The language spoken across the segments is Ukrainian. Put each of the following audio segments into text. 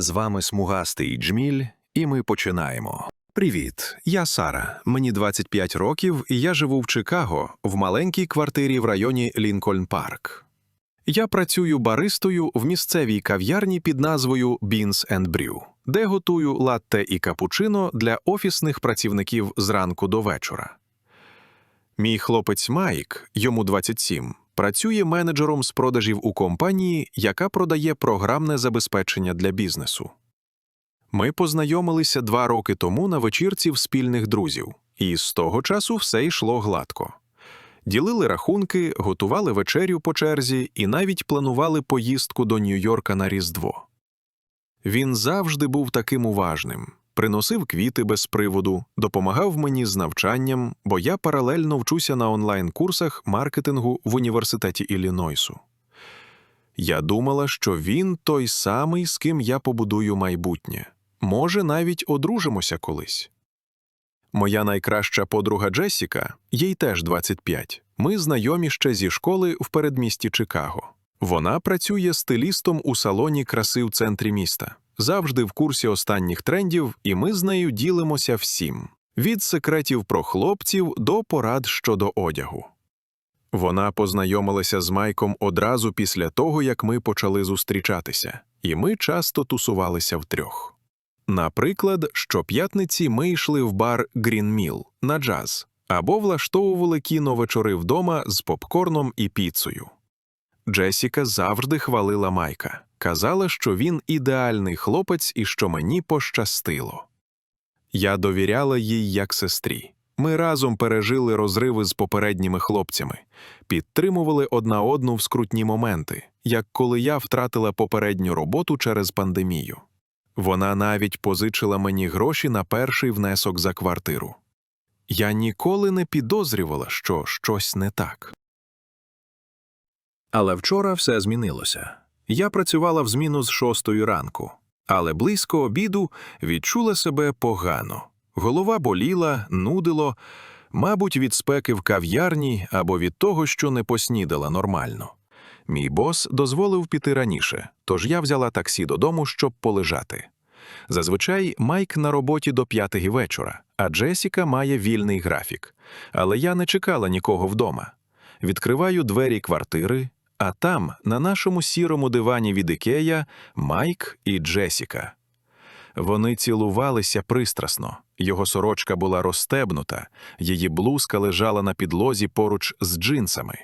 З вами смугастий Джміль, і ми починаємо. Привіт, я Сара. Мені 25 років, і я живу в Чикаго в маленькій квартирі в районі Лінкольн Парк. Я працюю баристою в місцевій кав'ярні під назвою Beans and Brew, де готую латте і капучино для офісних працівників зранку до вечора. Мій хлопець Майк, йому 27, працює менеджером з продажів у компанії, яка продає програмне забезпечення для бізнесу. Ми познайомилися два роки тому на вечірці в спільних друзів, і з того часу все йшло гладко. Ділили рахунки, готували вечерю по черзі і навіть планували поїздку до Нью-Йорка на Різдво. Він завжди був таким уважним, приносив квіти без приводу, допомагав мені з навчанням, бо я паралельно вчуся на онлайн-курсах маркетингу в університеті Іллінойсу. Я думала, що він той самий, з ким я побудую майбутнє. Може, навіть одружимося колись. Моя найкраща подруга Джесіка, їй теж 25. Ми знайомі ще зі школи в передмісті Чикаго. Вона працює стилістом у салоні краси в центрі міста, завжди в курсі останніх трендів, і ми з нею ділимося всім від секретів про хлопців до порад щодо одягу. Вона познайомилася з Майком одразу після того, як ми почали зустрічатися, і ми часто тусувалися втрьох. Наприклад, щоп'ятниці ми йшли в бар Mill на джаз або влаштовували кіновечори вдома з попкорном і піцею. Джесіка завжди хвалила Майка, казала, що він ідеальний хлопець і що мені пощастило. Я довіряла їй як сестрі. Ми разом пережили розриви з попередніми хлопцями, підтримували одна одну в скрутні моменти, як коли я втратила попередню роботу через пандемію. Вона навіть позичила мені гроші на перший внесок за квартиру. Я ніколи не підозрювала, що щось не так. Але вчора все змінилося. Я працювала в зміну з шостої ранку, але близько обіду відчула себе погано. Голова боліла, нудило, мабуть, від спеки в кав'ярні або від того, що не поснідала нормально. Мій бос дозволив піти раніше, тож я взяла таксі додому, щоб полежати. Зазвичай Майк на роботі до п'ятої вечора, а Джесіка має вільний графік. Але я не чекала нікого вдома. Відкриваю двері квартири, а там, на нашому сірому дивані від Ікея, Майк і Джесіка. Вони цілувалися пристрасно. Його сорочка була розстебнута, її блузка лежала на підлозі поруч з джинсами.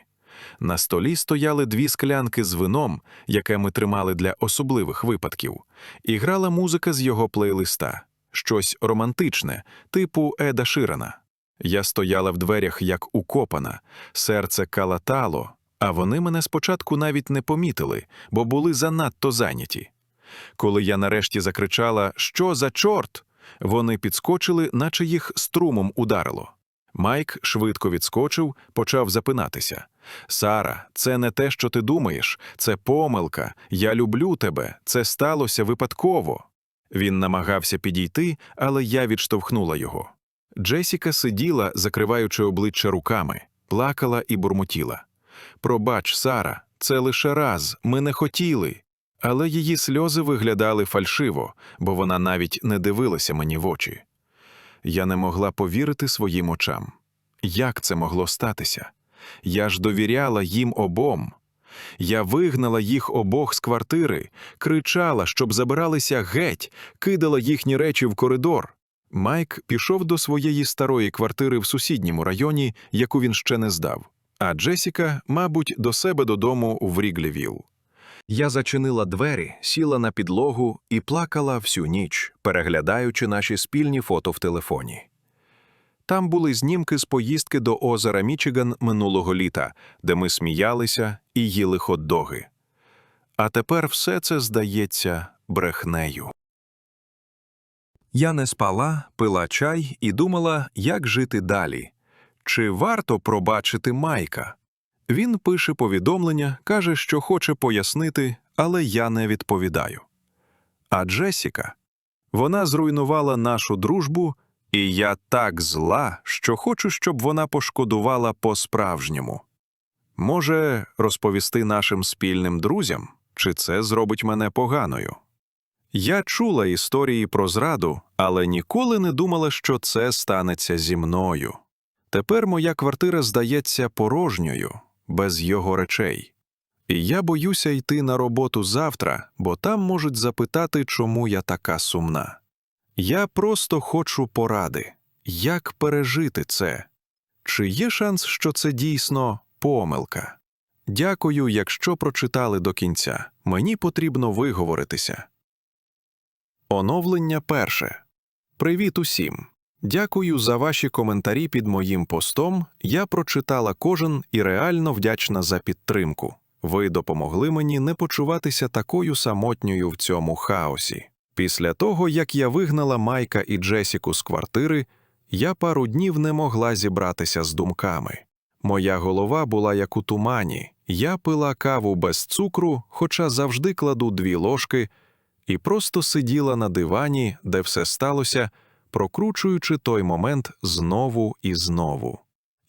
На столі стояли дві склянки з вином, яке ми тримали для особливих випадків, і грала музика з його плейлиста, щось романтичне, типу Еда Ширана. Я стояла в дверях як укопана, серце калатало, а вони мене спочатку навіть не помітили, бо були занадто зайняті. Коли я нарешті закричала Що за чорт? Вони підскочили, наче їх струмом ударило. Майк швидко відскочив, почав запинатися. Сара, це не те, що ти думаєш, це помилка. Я люблю тебе, це сталося випадково. Він намагався підійти, але я відштовхнула його. Джесіка сиділа, закриваючи обличчя руками, плакала і бурмотіла. Пробач, Сара, це лише раз, ми не хотіли. Але її сльози виглядали фальшиво, бо вона навіть не дивилася мені в очі. Я не могла повірити своїм очам. Як це могло статися? Я ж довіряла їм обом. Я вигнала їх обох з квартири, кричала, щоб забиралися геть, кидала їхні речі в коридор. Майк пішов до своєї старої квартири в сусідньому районі, яку він ще не здав, а Джесіка, мабуть, до себе додому в Ріглівіл. Я зачинила двері, сіла на підлогу і плакала всю ніч, переглядаючи наші спільні фото в телефоні. Там були знімки з поїздки до озера Мічиган минулого літа, де ми сміялися і їли хот-доги. А тепер все це здається брехнею. Я не спала, пила чай і думала, як жити далі. Чи варто пробачити Майка? Він пише повідомлення, каже, що хоче пояснити, але я не відповідаю. А Джесіка? Вона зруйнувала нашу дружбу, і я так зла, що хочу, щоб вона пошкодувала по-справжньому. Може, розповісти нашим спільним друзям, чи це зробить мене поганою? Я чула історії про зраду, але ніколи не думала, що це станеться зі мною. Тепер моя квартира здається порожньою, без його речей. І я боюся йти на роботу завтра, бо там можуть запитати, чому я така сумна. Я просто хочу поради, як пережити це. Чи є шанс, що це дійсно помилка? Дякую, якщо прочитали до кінця. Мені потрібно виговоритися. Оновлення перше. Привіт усім. Дякую за ваші коментарі під моїм постом. Я прочитала кожен і реально вдячна за підтримку. Ви допомогли мені не почуватися такою самотньою в цьому хаосі. Після того, як я вигнала Майка і Джесіку з квартири, я пару днів не могла зібратися з думками. Моя голова була як у тумані, я пила каву без цукру, хоча завжди кладу дві ложки, і просто сиділа на дивані, де все сталося, прокручуючи той момент знову і знову.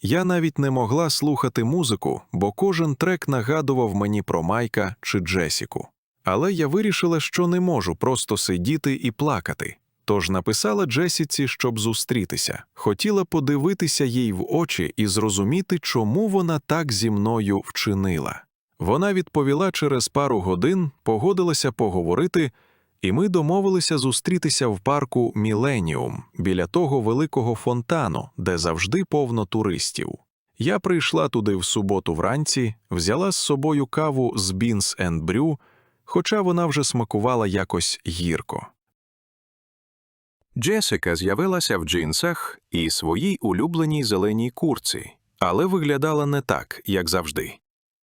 Я навіть не могла слухати музику, бо кожен трек нагадував мені про Майка чи Джесіку. Але я вирішила, що не можу просто сидіти і плакати. Тож написала Джесіці, щоб зустрітися, хотіла подивитися їй в очі і зрозуміти, чому вона так зі мною вчинила. Вона відповіла через пару годин, погодилася поговорити, і ми домовилися зустрітися в парку Міленіум біля того великого фонтану, де завжди повно туристів. Я прийшла туди в суботу вранці, взяла з собою каву з Beans and Brew, хоча вона вже смакувала якось гірко. Джесика з'явилася в джинсах і своїй улюбленій зеленій курці, але виглядала не так, як завжди.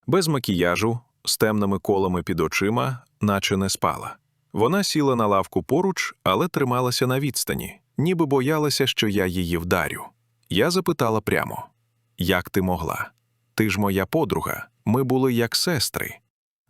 Без макіяжу, з темними колами під очима, наче не спала. Вона сіла на лавку поруч, але трималася на відстані, ніби боялася, що я її вдарю. Я запитала прямо: Як ти могла? Ти ж моя подруга, ми були як сестри.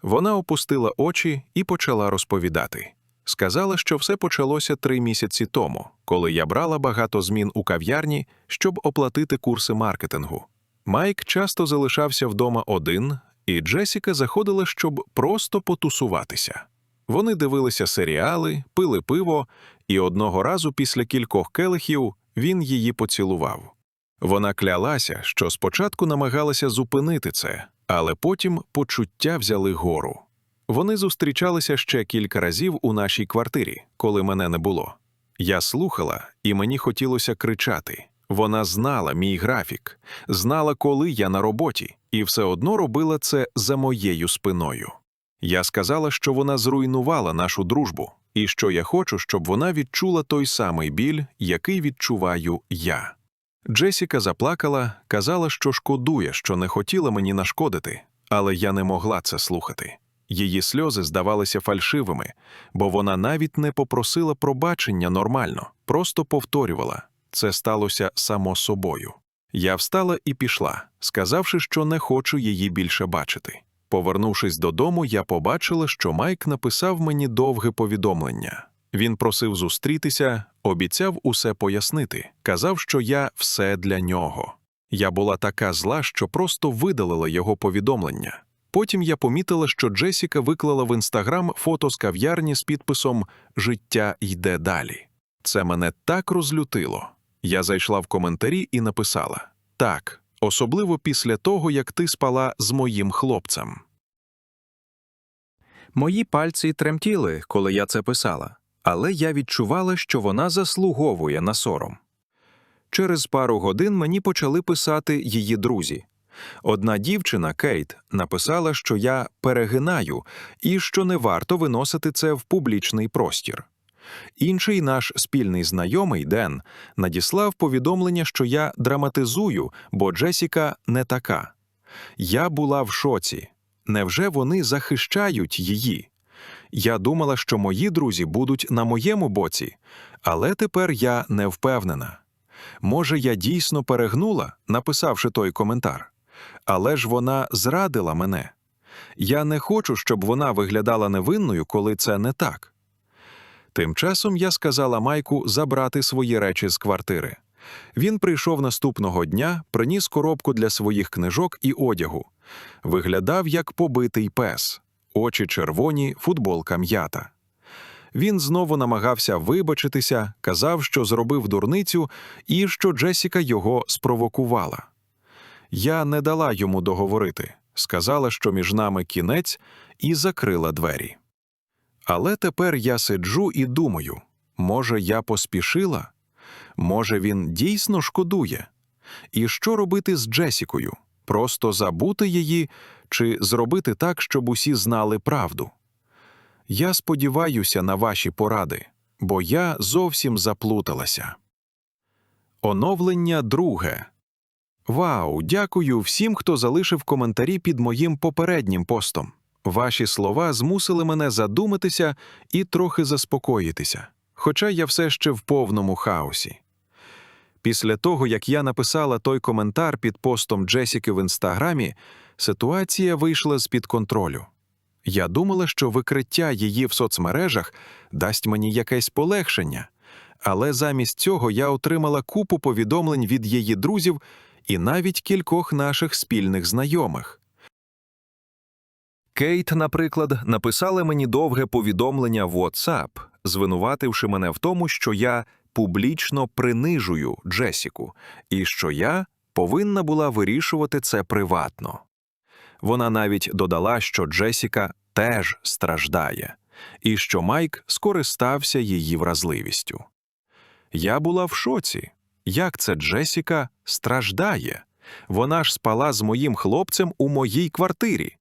Вона опустила очі і почала розповідати. Сказала, що все почалося три місяці тому, коли я брала багато змін у кав'ярні, щоб оплатити курси маркетингу. Майк часто залишався вдома один, і Джесіка заходила, щоб просто потусуватися. Вони дивилися серіали, пили пиво, і одного разу після кількох келихів він її поцілував. Вона клялася, що спочатку намагалася зупинити це, але потім почуття взяли гору. Вони зустрічалися ще кілька разів у нашій квартирі, коли мене не було. Я слухала, і мені хотілося кричати. Вона знала мій графік, знала, коли я на роботі, і все одно робила це за моєю спиною. Я сказала, що вона зруйнувала нашу дружбу, і що я хочу, щоб вона відчула той самий біль, який відчуваю я. Джесіка заплакала, казала, що шкодує, що не хотіла мені нашкодити, але я не могла це слухати. Її сльози здавалися фальшивими, бо вона навіть не попросила пробачення нормально, просто повторювала це сталося само собою. Я встала і пішла, сказавши, що не хочу її більше бачити. Повернувшись додому, я побачила, що Майк написав мені довге повідомлення. Він просив зустрітися, обіцяв усе пояснити, казав, що я все для нього. Я була така зла, що просто видалила його повідомлення. Потім я помітила, що Джесіка виклала в інстаграм фото з кав'ярні з підписом Життя йде далі. Це мене так розлютило. Я зайшла в коментарі і написала так, особливо після того, як ти спала з моїм хлопцем. Мої пальці тремтіли, коли я це писала, але я відчувала, що вона заслуговує на сором. Через пару годин мені почали писати її друзі. Одна дівчина, Кейт, написала, що я перегинаю і що не варто виносити це в публічний простір. Інший наш спільний знайомий Ден надіслав повідомлення, що я драматизую, бо Джесіка не така. Я була в шоці. Невже вони захищають її? Я думала, що мої друзі будуть на моєму боці, але тепер я не впевнена. Може, я дійсно перегнула, написавши той коментар, але ж вона зрадила мене. Я не хочу, щоб вона виглядала невинною, коли це не так. Тим часом я сказала Майку забрати свої речі з квартири. Він прийшов наступного дня, приніс коробку для своїх книжок і одягу. Виглядав як побитий пес, очі червоні, футболка м'ята. Він знову намагався вибачитися, казав, що зробив дурницю і що Джесіка його спровокувала. Я не дала йому договорити, сказала, що між нами кінець, і закрила двері. Але тепер я сиджу і думаю, може, я поспішила? Може, він дійсно шкодує? І що робити з Джесікою? Просто забути її чи зробити так, щоб усі знали правду? Я сподіваюся на ваші поради, бо я зовсім заплуталася. Оновлення друге. Вау, дякую всім, хто залишив коментарі під моїм попереднім постом. Ваші слова змусили мене задуматися і трохи заспокоїтися, хоча я все ще в повному хаосі. Після того, як я написала той коментар під постом Джесіки в інстаграмі, ситуація вийшла з-під контролю. Я думала, що викриття її в соцмережах дасть мені якесь полегшення, але замість цього я отримала купу повідомлень від її друзів і навіть кількох наших спільних знайомих. Кейт, наприклад, написала мені довге повідомлення в WhatsApp, звинувативши мене в тому, що я публічно принижую Джесіку, і що я повинна була вирішувати це приватно. Вона навіть додала, що Джесіка теж страждає, і що Майк скористався її вразливістю. Я була в шоці. Як це Джесіка страждає? Вона ж спала з моїм хлопцем у моїй квартирі.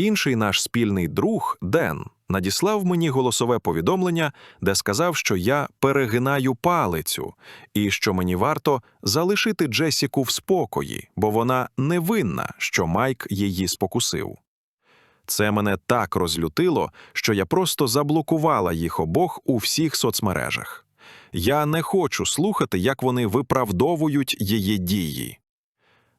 Інший наш спільний друг Ден надіслав мені голосове повідомлення, де сказав, що я перегинаю палицю і що мені варто залишити Джесіку в спокої, бо вона невинна, що Майк її спокусив. Це мене так розлютило, що я просто заблокувала їх обох у всіх соцмережах. Я не хочу слухати, як вони виправдовують її дії.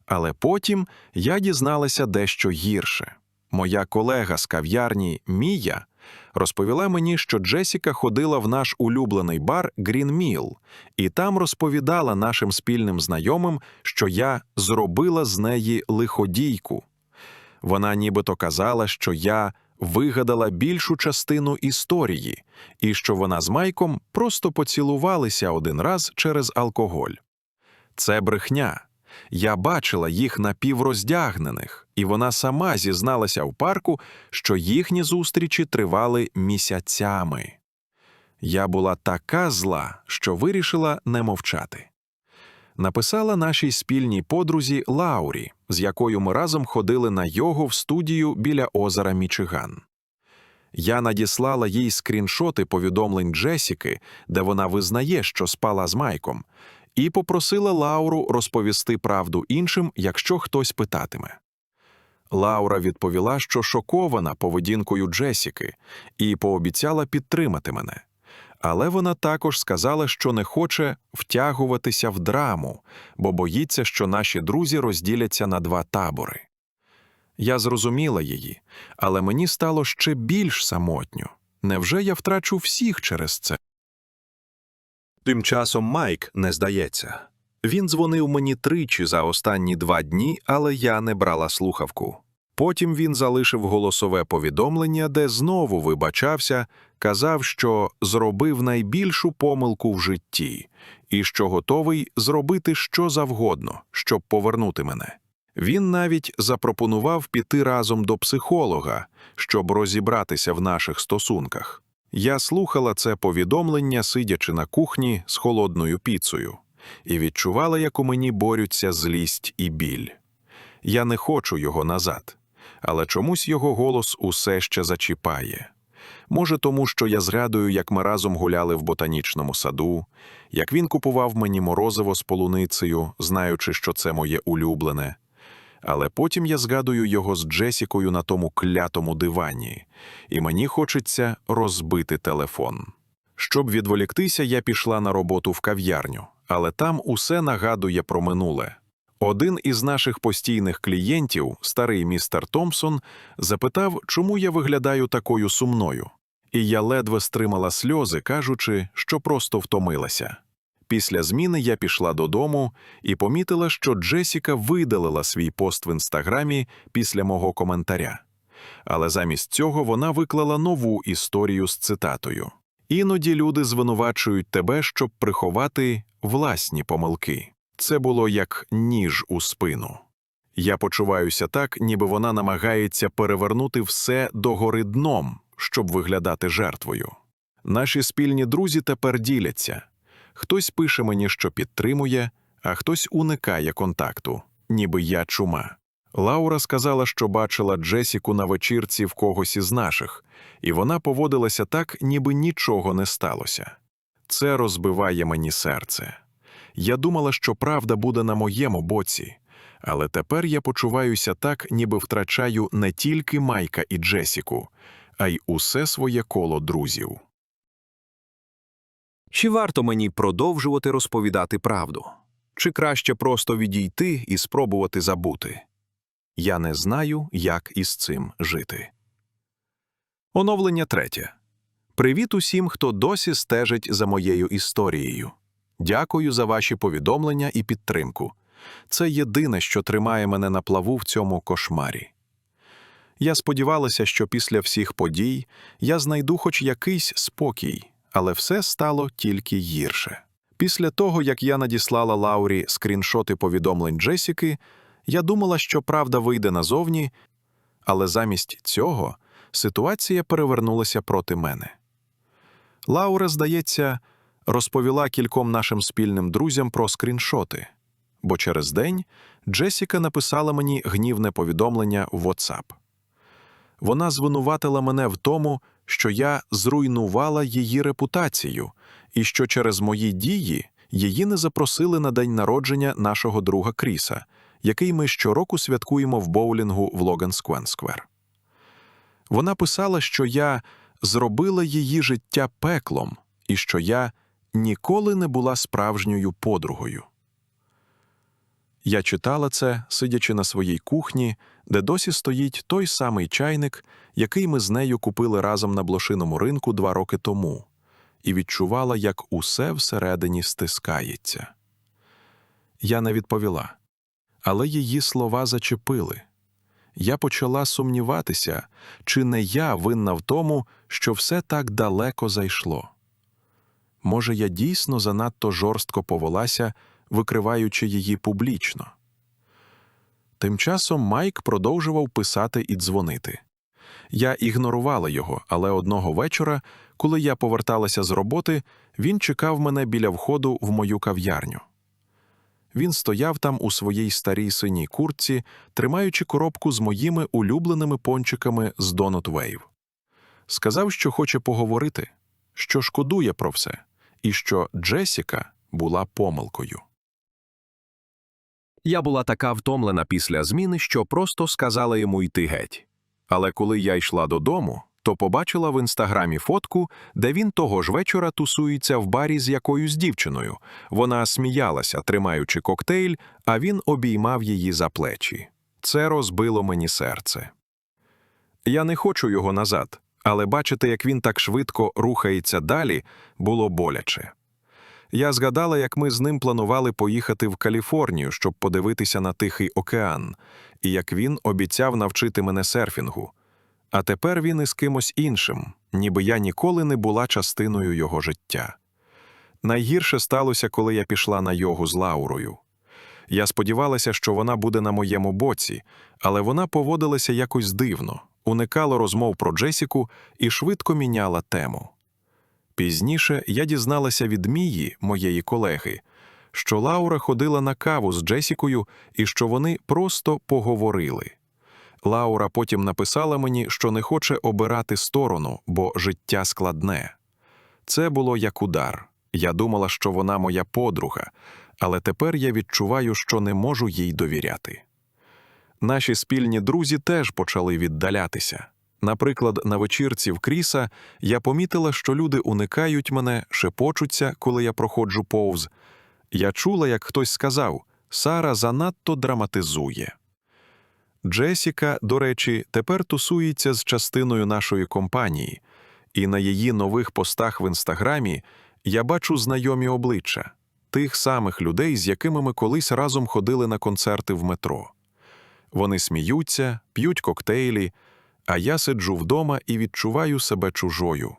Але потім я дізналася дещо гірше. Моя колега з кав'ярні Мія розповіла мені, що Джесіка ходила в наш улюблений бар Mill і там розповідала нашим спільним знайомим, що я зробила з неї лиходійку. Вона нібито казала, що я вигадала більшу частину історії, і що вона з Майком просто поцілувалися один раз через алкоголь. Це брехня. Я бачила їх напівроздягнених, і вона сама зізналася в парку, що їхні зустрічі тривали місяцями. Я була така зла, що вирішила не мовчати. Написала нашій спільній подрузі Лаурі, з якою ми разом ходили на його в студію біля озера Мічиган. Я надіслала їй скріншоти повідомлень Джесіки, де вона визнає, що спала з Майком, і попросила Лауру розповісти правду іншим, якщо хтось питатиме. Лаура відповіла, що шокована поведінкою Джесіки, і пообіцяла підтримати мене. Але вона також сказала, що не хоче втягуватися в драму, бо боїться, що наші друзі розділяться на два табори. Я зрозуміла її, але мені стало ще більш самотньо. Невже я втрачу всіх через це? Тим часом Майк не здається. Він дзвонив мені тричі за останні два дні, але я не брала слухавку. Потім він залишив голосове повідомлення, де знову вибачався, казав, що зробив найбільшу помилку в житті і що готовий зробити що завгодно, щоб повернути мене. Він навіть запропонував піти разом до психолога, щоб розібратися в наших стосунках. Я слухала це повідомлення, сидячи на кухні з холодною піцею, і відчувала, як у мені борються злість і біль. Я не хочу його назад, але чомусь його голос усе ще зачіпає. Може, тому що я згадую, як ми разом гуляли в ботанічному саду, як він купував мені морозиво з полуницею, знаючи, що це моє улюблене. Але потім я згадую його з Джесікою на тому клятому дивані, і мені хочеться розбити телефон. Щоб відволіктися, я пішла на роботу в кав'ярню, але там усе нагадує про минуле. Один із наших постійних клієнтів, старий містер Томпсон, запитав, чому я виглядаю такою сумною, і я ледве стримала сльози, кажучи, що просто втомилася. Після зміни я пішла додому і помітила, що Джесіка видалила свій пост в інстаграмі після мого коментаря. але замість цього вона виклала нову історію з цитатою. Іноді люди звинувачують тебе, щоб приховати власні помилки. Це було як ніж у спину. Я почуваюся так, ніби вона намагається перевернути все догори дном, щоб виглядати жертвою. Наші спільні друзі тепер діляться. Хтось пише мені, що підтримує, а хтось уникає контакту, ніби я чума. Лаура сказала, що бачила Джесіку на вечірці в когось із наших, і вона поводилася так, ніби нічого не сталося. Це розбиває мені серце. Я думала, що правда буде на моєму боці, але тепер я почуваюся так, ніби втрачаю не тільки Майка і Джесіку, а й усе своє коло друзів. Чи варто мені продовжувати розповідати правду? Чи краще просто відійти і спробувати забути? Я не знаю, як із цим жити. Оновлення третє. Привіт усім, хто досі стежить за моєю історією. Дякую за ваші повідомлення і підтримку. Це єдине, що тримає мене на плаву в цьому кошмарі. Я сподівалася, що після всіх подій я знайду хоч якийсь спокій, але все стало тільки гірше. Після того, як я надіслала Лаурі скріншоти повідомлень Джесіки, я думала, що правда вийде назовні, але замість цього ситуація перевернулася проти мене. Лаура, здається, розповіла кільком нашим спільним друзям про скріншоти, бо через день Джесіка написала мені гнівне повідомлення в WhatsApp. Вона звинуватила мене в тому, що я зруйнувала її репутацію, і що через мої дії її не запросили на день народження нашого друга Кріса, який ми щороку святкуємо в боулінгу в Логан Сквер. Вона писала, що я зробила її життя пеклом і що я ніколи не була справжньою подругою. Я читала це, сидячи на своїй кухні, де досі стоїть той самий чайник, який ми з нею купили разом на блошиному ринку два роки тому, і відчувала, як усе всередині стискається. Я не відповіла, але її слова зачепили. Я почала сумніватися, чи не я винна в тому, що все так далеко зайшло. Може, я дійсно занадто жорстко повелася, викриваючи її публічно. Тим часом Майк продовжував писати і дзвонити. Я ігнорувала його, але одного вечора, коли я поверталася з роботи, він чекав мене біля входу в мою кав'ярню. Він стояв там у своїй старій синій куртці, тримаючи коробку з моїми улюбленими пончиками з Donut Wave. Сказав, що хоче поговорити, що шкодує про все, і що Джесіка була помилкою. Я була така втомлена після зміни, що просто сказала йому йти геть. Але коли я йшла додому, то побачила в інстаграмі фотку, де він того ж вечора тусується в барі з якоюсь дівчиною. Вона сміялася, тримаючи коктейль, а він обіймав її за плечі. Це розбило мені серце. Я не хочу його назад, але бачити, як він так швидко рухається далі, було боляче. Я згадала, як ми з ним планували поїхати в Каліфорнію, щоб подивитися на Тихий океан, і як він обіцяв навчити мене серфінгу. А тепер він із кимось іншим, ніби я ніколи не була частиною його життя. Найгірше сталося, коли я пішла на йогу з Лаурою. Я сподівалася, що вона буде на моєму боці, але вона поводилася якось дивно, уникала розмов про Джесіку і швидко міняла тему. Пізніше я дізналася від Мії, моєї колеги, що Лаура ходила на каву з Джесікою і що вони просто поговорили. Лаура потім написала мені, що не хоче обирати сторону, бо життя складне. Це було як удар. Я думала, що вона моя подруга, але тепер я відчуваю, що не можу їй довіряти. Наші спільні друзі теж почали віддалятися. Наприклад, на вечірці в Кріса я помітила, що люди уникають мене, шепочуться, коли я проходжу повз. Я чула, як хтось сказав Сара занадто драматизує. Джесіка, до речі, тепер тусується з частиною нашої компанії, і на її нових постах в інстаграмі я бачу знайомі обличчя тих самих людей, з якими ми колись разом ходили на концерти в метро. Вони сміються, п'ють коктейлі, а я сиджу вдома і відчуваю себе чужою.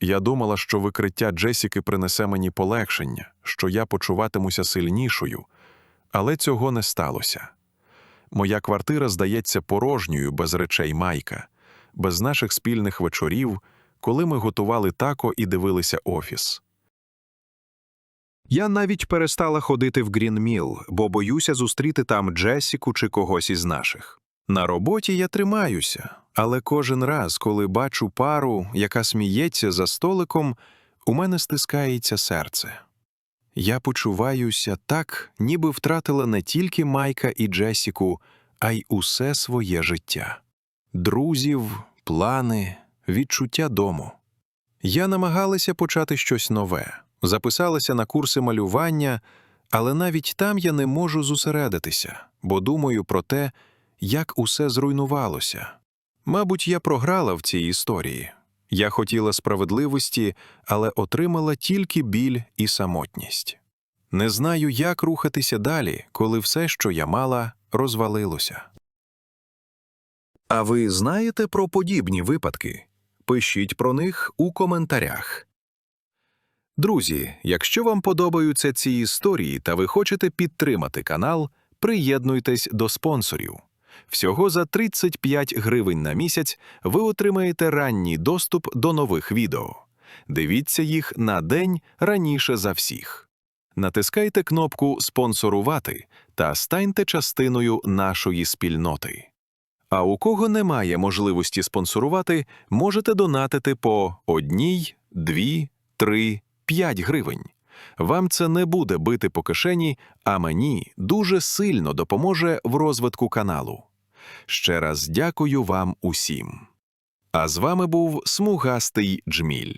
Я думала, що викриття Джесіки принесе мені полегшення, що я почуватимуся сильнішою, але цього не сталося. Моя квартира здається порожньою без речей Майка, без наших спільних вечорів, коли ми готували тако і дивилися офіс. Я навіть перестала ходити в Грінміл, бо боюся зустріти там Джесіку чи когось із наших. На роботі я тримаюся, але кожен раз, коли бачу пару, яка сміється за столиком, у мене стискається серце. Я почуваюся так, ніби втратила не тільки Майка і Джесіку, а й усе своє життя. Друзів, плани, відчуття дому. Я намагалася почати щось нове, записалася на курси малювання, але навіть там я не можу зосередитися, бо думаю про те, як усе зруйнувалося. Мабуть, я програла в цій історії. Я хотіла справедливості, але отримала тільки біль і самотність. Не знаю, як рухатися далі, коли все, що я мала, розвалилося. А ви знаєте про подібні випадки? Пишіть про них у коментарях. Друзі, якщо вам подобаються ці історії та ви хочете підтримати канал, приєднуйтесь до спонсорів. Всього за 35 гривень на місяць ви отримаєте ранній доступ до нових відео. Дивіться їх на день раніше за всіх. Натискайте кнопку Спонсорувати та станьте частиною нашої спільноти. А у кого немає можливості спонсорувати, можете донатити по одній, дві, три, п'ять гривень. Вам це не буде бити по кишені, а мені дуже сильно допоможе в розвитку каналу. Ще раз дякую вам усім. А з вами був смугастий Джміль.